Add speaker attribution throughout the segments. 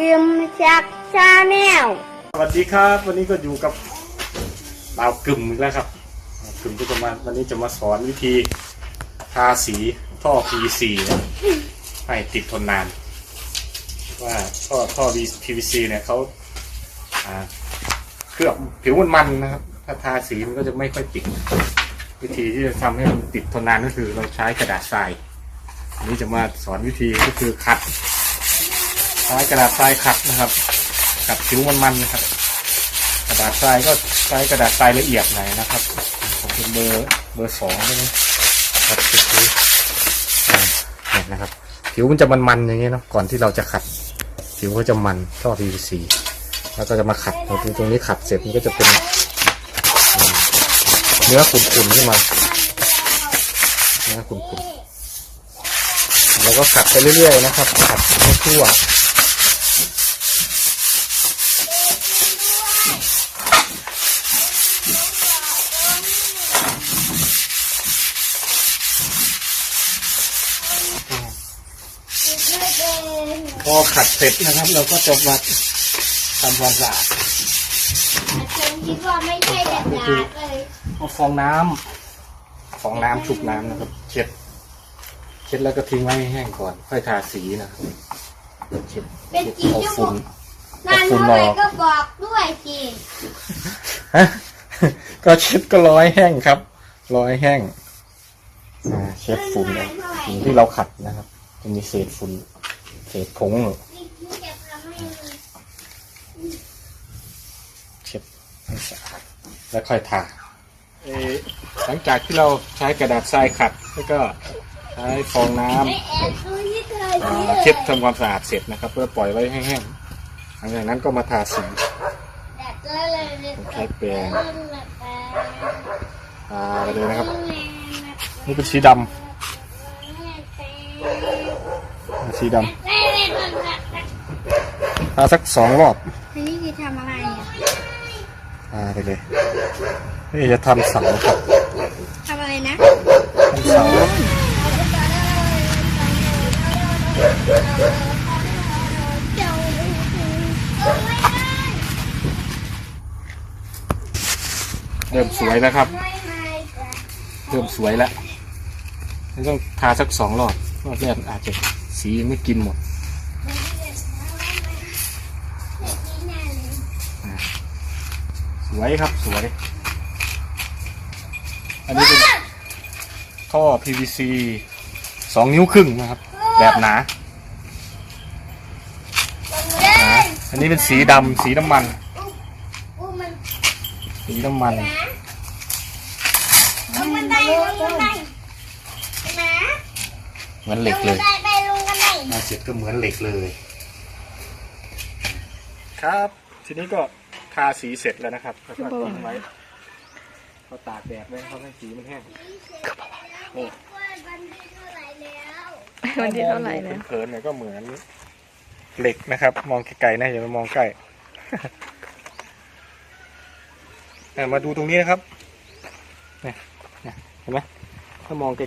Speaker 1: ลืมชักชาแนล
Speaker 2: สวัสดีครับ วันนี้ก็อยู่กับดาวกึ่มอีกแล้วครับดาวกึ่มก็จะมาวันนี้จะมาสอนวิธีทาสีท่อ PVC นะให้ติดทนนาน ว่าท่อท่อ PVC เนี่ยเขาอ่าเคลือบผิวมันมันนะครับ ถ้าทาสีมันก็จะไม่ค่อยติด วิธีที่จะทำให้มันติดทนนานก็คือเราใช้กระดาษทรายอันนี้จะมาสอนวิธีก็คือขัด ใช้กระดาษทรายขัดนะครับขัดผิวมันๆนะครับ กระดาษทรายก็ใช้กระดาษทรายละเอียดหน่อยนะครับ ผมเป็นเบอร์เบอร์สองใช่ไหมครับผิวเนี่ยนะครับ ผิวมันจะมันๆอย่างเงี้ยเนาะก่อนที่เราจะขัด ผิวก็จะมันท่อ PVC แล้วก็จะมาขัดตรงตรงนี้ขัดเสร็จมันก็จะเป็นเนื้อขุ่นๆขึ้นมาเนื้อขุ่นๆแล้วก็ขัดไปเรื่อยๆนะครับขัดให้ทั่ว พอขัดเสร็จนะครับ เราก็จะมาทำความสะอาด
Speaker 1: ฉันคิดว่าไม่ใช่แบบนั้นเลย
Speaker 2: เอาฟองน้ำฟองน้ำชุบน้ำนะครับ เช็ด เช็ดแล้วก็ทิ้งไว้ให้แห้งก่อน ค่อยทาสีนะครับเช็ด
Speaker 1: เป็น
Speaker 2: เช็ด
Speaker 1: จริง
Speaker 2: เอา
Speaker 1: จะบอ
Speaker 2: ฝุ่
Speaker 1: ก
Speaker 2: น
Speaker 1: นานเท่าไหร่ก็บอกด้วยสิ
Speaker 2: ฮะ ก็เช็ดก็ร้อยแห้งครับ ร้อยแห้งอ่าเช็ดฝุ่นเอาฝุ่นที่เราขัดนะครับจะมีเศษฝุ่นเศษผง
Speaker 1: นี่จะทำให้
Speaker 2: เช็ดให้สะอาดแล้วค่อยทาเอ่อหลังจากที่เราใช้กระดาษทรายขัด แล้วก็ใช้ฟองน้ำ
Speaker 1: เช็
Speaker 2: ดทำความสะอาดเสร็จนะครับ เพื่อปล่อยไว้แห้งๆหลังจากนั้นก็มาทาสีผมใช้แปรงทาไปเลยนะครับ นี่เป็นสีดำสีดำ ทาสักสองรอบ
Speaker 1: นี่คือทำอะไรอะ
Speaker 2: ทาไปเลย นี่จะทำเสาครับ
Speaker 1: ทำอะไรนะ
Speaker 2: ทำเสาเริ่มสวยแล้วครับ เริ่มสวยแล้วนี่ต้องทาสักสองรอบรอบแรกอาจจะสียังไม่กินหมด วยครับสวย อันนี้เป็นท่อ PVC สองนิ้วครึ่งนะครับ แบบหนาหนาอันนี้เป็นสีดำสีน้ำมัน
Speaker 1: อู้มัน
Speaker 2: สีน้ำมัน
Speaker 1: นะลงบันไดลงบันไดนะ
Speaker 2: เหมือนเห
Speaker 1: ล
Speaker 2: ล็ก
Speaker 1: ง
Speaker 2: เล
Speaker 1: บัน
Speaker 2: ย
Speaker 1: ไดไปลงบันได
Speaker 2: มาเสร็จก็เหมือนเหล็กเลย ครับ ทีนี้ก็ ทาสีเสร็จแล้วนะครับแล้วก็ทิ้งไว้เขาตากแดดไว้เขาให้สีมันแห้งโอ้
Speaker 1: วันที่เท่าไหร่แล้ว
Speaker 3: วันที่เท่าไหร่แล้ว
Speaker 2: เผินๆเนี่ยก็เหมือนเหล็กนะครับ มองไกลๆนะอย่าไปมองใกล้เนี่ยมาดูตรงนี้นะครับเนี่ยเนี่ยเห็นไหมถ้ามองไกล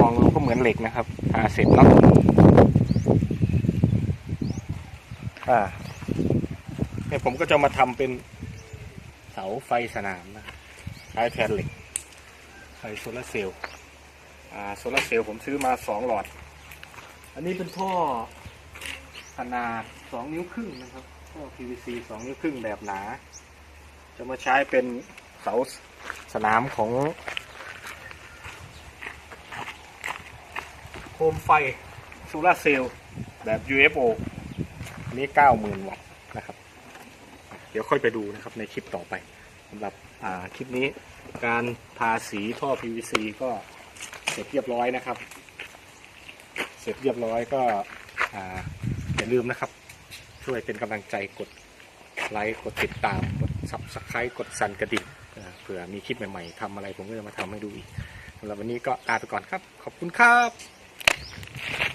Speaker 2: มองก็เหมือนเหล็กนะครับ อ่าเสร็จเนาะอ่า เนี่ยผมก็จะมาทำเป็นเสาไฟสนามนะใช้แทนเหล็กไฟโซลาร์เซลล์อ่าโซลาร์เซลล์ผมซื้อมาสองหลอด อันนี้เป็นท่อขนาดสองนิ้วครึ่งนะครับท่อ PVC สองนิ้วครึ่งแบบหนา จะมาใช้เป็นเสาสนามของโคมไฟโซลาร์เซลล์แบบ UFO อันนี้ 90,000 วัตต์นะครับ เดี๋ยวค่อยไปดูนะครับในคลิปต่อไปสำหรับคลิปนี้การทาสีท่อ PVC ก็เสร็จเรียบร้อยนะครับ เสร็จเรียบร้อยก็อย่าลืมนะครับ ช่วยเป็นกำลังใจกดไลค์กดติดตามกด subscribe กดสั่นกระดิ่งเผื่อมีคลิปใหม่ๆทำอะไรผมก็จะมาทำให้ดูอีกสำหรับวันนี้ก็ลาไปก่อนครับ ขอบคุณครับ